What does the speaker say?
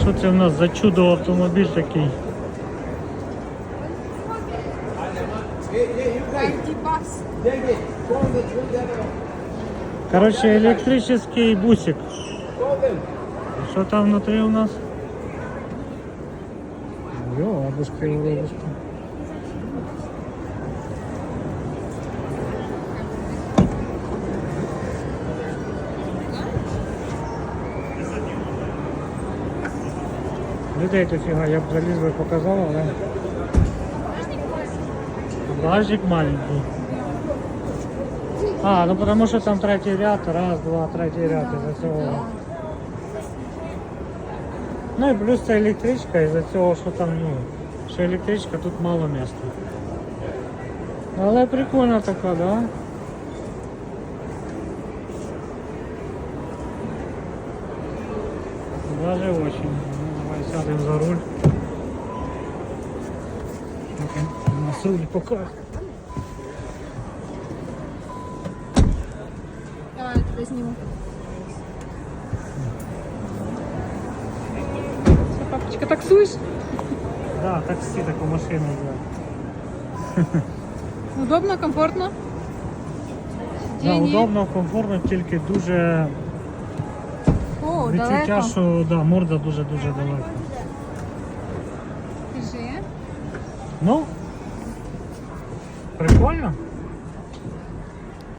Що це в нас за чудо автомобіль такий? Короче, электрический бусик. Що там внутри у нас? Йо, бабушка бабушка. Людей тут фіга, я б заліз би показав, але... Багажник маленький. А, ну потому что там третій ряд, раз, два, третій ряд із-за цього. Ну і плюс це електричка, із-за цього, що там, ну, що електричка, тут мало місця. Але прикольна така, да? Даже очень. Сядем за руль. Так, у нас руль пока. Давай, я тебе зніму. Що, папочка, таксуєш? Да, таксі таку машину взяв. Удобно, комфортно? Да, Сидіння. удобно, комфортно, тільки дуже О, відчуття, далеко. що да, морда дуже-дуже далеко. Скажи. Ну, прикольно.